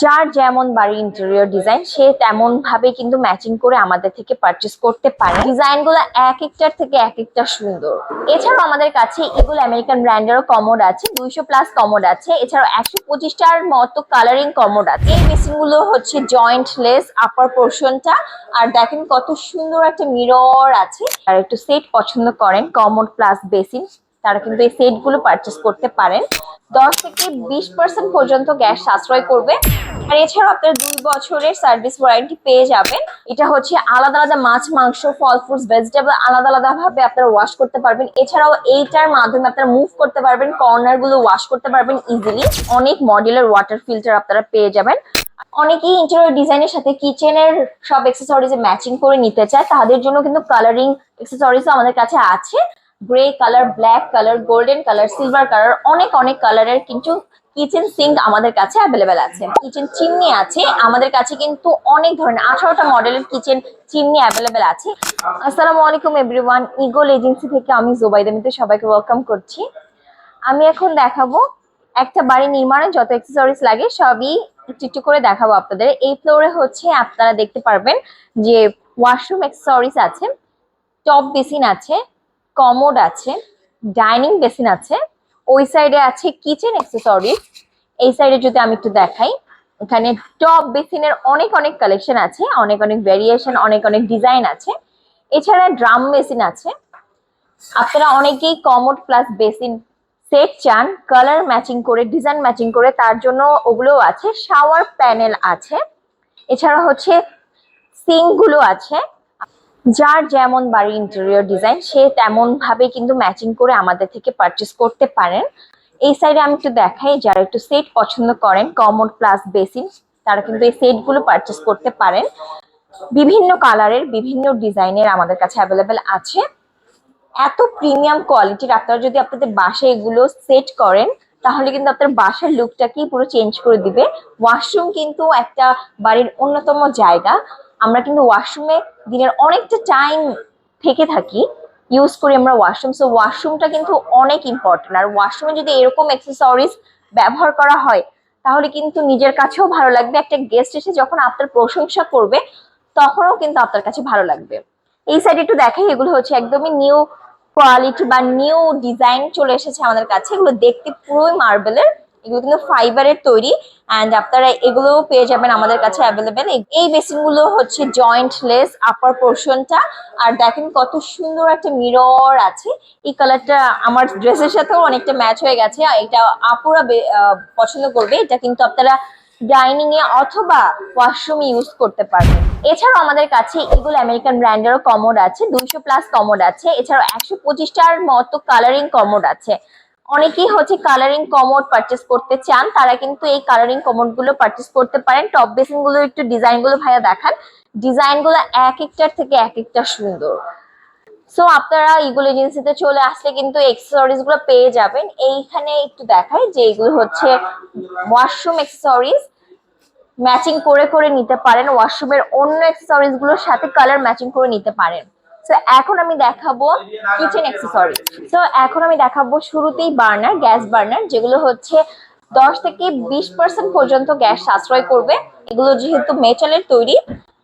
যার যেমন বাড়ির ইন্টেরিয়র ডিজাইন সে তেমন ভাবে কিন্তু ম্যাচিং করে আমাদের থেকে পারচেস করতে পারে। ডিজাইনগুলো এক একটার থেকে এক একটা সুন্দর। এছাড়াও আমাদের কাছে এগুলো আমেরিকান ব্র্যান্ডেরও কমোড আছে, দুইশো প্লাস কমোড আছে। এছাড়াও একশো পঁচিশটার মতো কালারিং কমোড আছে। এই বেসিনগুলো হচ্ছে জয়েন্ট লেস আপার পোর্শনটা আর দেখেন কত সুন্দর একটা মিরর আছে। আর একটু সেট পছন্দ করেন কমোড প্লাস বেসিন তারা কিন্তু এই সেটগুলো পারচেস করতে পারেন। দশ থেকে বিশ পার্সেন্ট পর্যন্ত গ্যাস সাশ্রয় করবে। আর এছাড়াও আপনারা দুই বছরের সার্ভিস ওয়ারেন্টি পেয়ে যাবেন। এটা হচ্ছে আলাদা আলাদা মাছ, মাংস, ফল ফ্রুটস ভেজিটেবল আলাদা আলাদা ভাবে আপনারা ওয়াশ করতে পারবেন। এছাড়াও এইটার মাধ্যমে আপনারা মুভ করতে পারবেন কর্নারগুলো ওয়াশ করতে পারবেন ইজিলি অনেক মডেলের ওয়াটার ফিল্টার আপনারা পেয়ে যাবেন। অনেকেই ইন্টেরিয়র ডিজাইনের সাথে কিচেনের সব অ্যাক্সেসরিজ ম্যাচিং করে নিতে চায়। তাদের জন্য কিন্তু কালারিং অ্যাক্সেসরিজ আমাদের কাছে আছে। Grey colour black colour golden colour silver colour অনেক অনেক কালারের কিন্তু কিচেন সিঙ্ক আমাদের কাছে অ্যাভেলেবেল আছে। কিচেন চিমনি আছে, আমাদের কাছে কিন্তু অনেক ধরনের আঠারোটা মডেলের কিচেন চিমনি অ্যাভেলেবেল আছে। আসসালামু আলাইকুম এভরিওয়ান ইগোল এজেন্সি থেকে আমি জোবাইদা মিতে সবাইকে ওয়েলকাম করছি। আমি এখন দেখাবো একটা বাড়ি নির্মাণে যত অ্যাক্সেসরিজ লাগে সবই একটু একটু করে দেখাবো আপনাদের। এই ফ্লোরে হচ্ছে আপনারা দেখতে পারবেন যে ওয়াশরুম অ্যাক্সেসরিজ আছে টপ বেসিন আছে কমোড আছে, ডাইনিং বেসিন আছে, ওই সাইডে আছে কিচেন অ্যাক্সেসরিজ, এই সাইডে যদি আমি একটু দেখাই, এখানে টপ বেসিনের অনেক অনেক কালেকশন আছে, অনেক অনেক ভেরিয়েশন অনেক অনেক ডিজাইন আছে। এছাড়া ড্রাম বেসিন আছে। আপনারা অনেকেই কমোড প্লাস বেসিন সেট চান কালার ম্যাচিং করে ডিজাইন ম্যাচিং করে, তার জন্য ওগুলোও আছে শাওয়ার প্যানেল আছে। এছাড়া হচ্ছে সিঙ্কগুলো আছে। যার যেমন বাড়ির ইন্টেরিয়র ডিজাইন সে তেমন ভাবে কিন্তু ম্যাচিং করে আমাদের থেকে পারচেস করতে পারেন। এই সাইডে আমি একটু দেখাই, যারা একটু সেট পছন্দ করেন কমোড প্লাস বেসিন তারা কিন্তু এই সেটগুলো পারচেস করতে পারেন। বিভিন্ন কালারের বিভিন্ন ডিজাইনের আমাদের কাছে অ্যাভেলেবেল আছে। এত প্রিমিয়াম কোয়ালিটির আপনারা যদি আপনাদের বাসায় এগুলো সেট করেন, তাহলে কিন্তু আপনার বাসার লুকটাকেই পুরো চেঞ্জ করে দিবে। ওয়াশরুম কিন্তু একটা বাড়ির অন্যতম জায়গা। আমরা কিন্তু ওয়াশরুমে দিনের অনেকটা টাইম থেকে থাকি। ইউজ করি আমরা ওয়াশরুম সো ওয়াশরুমটা কিন্তু অনেক ইম্পর্টেন্ট আর ওয়াশরুমে যদি এরকম অ্যাক্সেসরিজ ব্যবহার করা হয়, তাহলে কিন্তু নিজের কাছেও ভালো লাগবে। একটা গেস্ট এসে যখন আপনার প্রশংসা করবে, তখনও কিন্তু আপনার কাছে ভালো লাগবে। এই সাইডে একটু দেখাই, এগুলো হচ্ছে একদমই নিউ কোয়ালিটি বা নিউ ডিজাইন চলে এসেছে আমাদের কাছে। এগুলো দেখতে পুরোই মার্বেলের এগুলো কিন্তু ফাইবারের তৈরি অ্যান্ড আপনারা এগুলোও পেয়ে যাবেন আমাদের কাছে অ্যাভেলেবেল এই বেসিনগুলো হচ্ছে জয়েন্ট লেস আপার পোর্শনটা আর দেখেন কত সুন্দর একটা মিরর আছে। এই কালারটা আমার ড্রেসের সাথেও অনেকটা ম্যাচ হয়ে গেছে। এটা আপুরা পছন্দ করবে। এটা কিন্তু আপনারা ডাইনিং এ অথবা ওয়াশরুমে ইউজ করতে পারবেন। এছাড়াও আমাদের কাছে এগুলো আমেরিকান ব্র্যান্ডেরও কমোড আছে। দুইশো প্লাস কমোড আছে। এছাড়াও একশো পঁচিশটার মতো কালারিং কমোড আছে। অনেকেই হচ্ছে কালারিং কমোড পারচেস করতে চান, তারা কিন্তু এই কালারিং কমোডগুলো পারচেস করতে পারেন। টপ বেসিনগুলো একটু ডিজাইনগুলো ভাইয়া দেখান। ডিজাইনগুলো এক একটার থেকে এক একটা সুন্দর। সো আপনারা ইগুল এজেন্সিতে চলে আসলে কিন্তু এক্সেসরিজগুলো পেয়ে যাবেন। এইখানে একটু দেখায় যে এগুলো হচ্ছে ওয়াশরুম এক্সেসরিজ ম্যাচিং করে করে নিতে পারেন। ওয়াশরুমের অন্য অ্যাক্সেসরিজগুলোর সাথে কালার ম্যাচিং করে নিতে পারেন। তো এখন আমি দেখাবো কিচেন অ্যাক্সেসরিজ তো এখন আমি দেখাবো শুরুতেই বার্নার গ্যাস বার্নার যেগুলো হচ্ছে দশ থেকে বিশ পার্সেন্ট পর্যন্ত গ্যাস সাশ্রয় করবে। এগুলো যেহেতু মেটালের তৈরি,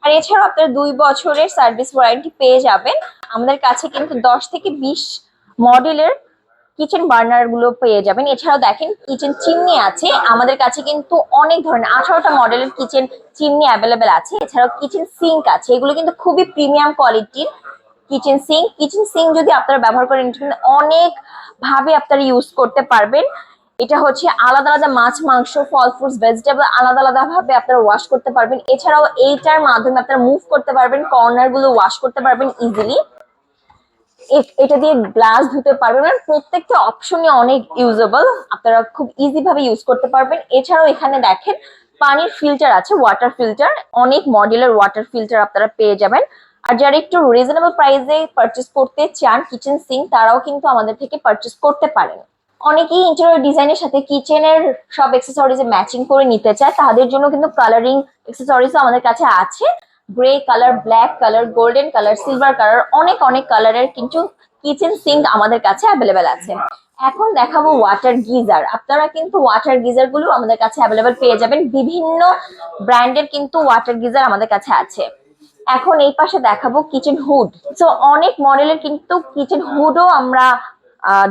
আর এছাড়াও আপনারা দুই বছরের সার্ভিস ওয়ারেন্টি পেয়ে যাবেন। আমাদের কাছে কিন্তু দশ থেকে বিশ মডেলের কিচেন বার্নারগুলো পেয়ে যাবেন। এছাড়াও দেখেন কিচেন চিমনি আছে। আমাদের কাছে কিন্তু অনেক ধরনের, আঠারোটা মডেলের কিচেন চিমনি অ্যাভেলেবেল আছে। এছাড়াও কিচেন সিঙ্ক আছে। এগুলো কিন্তু খুবই প্রিমিয়াম কোয়ালিটির কিচেন সিঙ্ক কিচেন সিঙ্ক যদি আপনারা ব্যবহার করেন অনেক ভাবে আপনারা ইউজ করতে পারবেন। এটা হচ্ছে আলাদা আলাদা মাছ, মাংস, ফল ফ্রুটস ভেজিটেবল আলাদা আলাদা ভাবে আপনারা ওয়াশ করতে পারবেন। এছাড়াও এইটার মাধ্যমে আপনারা মুভ করতে পারবেন কর্নারগুলো ওয়াশ করতে পারবেন ইজিলি এটা দিয়ে গ্লাস ধুতে পারবেন মানে প্রত্যেকটা অপশনই অনেক ইউজেবল আপনারা খুব ইজি ভাবে ইউজ করতে পারবেন। এছাড়াও এখানে দেখেন, পানির ফিল্টার আছে ওয়াটার ফিল্টার অনেক মডেলের ওয়াটার ফিল্টার আপনারা পেয়ে যাবেন। আর যারা একটু রিজনেবল প্রাইসে পারচেস করতে চান কিচেন সিঙ্ক তারাও কিন্তু আমাদের থেকে পারচেস করতে পারেন। অনেকেই ইন্টেরিয়র ডিজাইনের সাথে কিচেনের সব অ্যাক্সেসরিজ ম্যাচিং করে নিতে চায়, তাদের জন্য কিন্তু কালারিং অ্যাক্সেসরিজ আমাদের কাছে আছে। Grey colour black colour golden colour silver colour অনেক অনেক কালারের কিন্তু কিচেন সিঙ্ক আমাদের কাছে অ্যাভেলেবেল আছে। এখন দেখাবো ওয়াটার গিজার আপনারা কিন্তু ওয়াটার গিজারগুলো আমাদের কাছে অ্যাভেলেবেল পেয়ে যাবেন। বিভিন্ন ব্র্যান্ডের কিন্তু ওয়াটার গিজার আমাদের কাছে আছে। এখন এই পাশে দেখাবো কিচেন হুড সো অনেক মডেলের কিন্তু কিচেন হুডও আমরা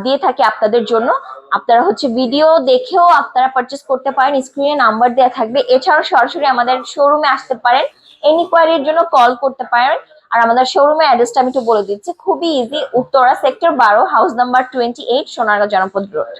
দিয়ে থাকি আপনাদের জন্য। আপনারা হচ্ছে ভিডিও দেখেও আপনারা পারচেস করতে পারেন স্ক্রিনে নাম্বার দেওয়া থাকবে। এছাড়াও সরাসরি আমাদের শোরুমে আসতে পারেন এনকোয়ারির জন্য কল করতে পারেন। আর আমাদের শোরুমের অ্যাড্রেসটা আমি একটু বলে দিচ্ছি। খুবই ইজি উত্তরা সেক্টর বারো house number twenty eight Sonargaon Janapad road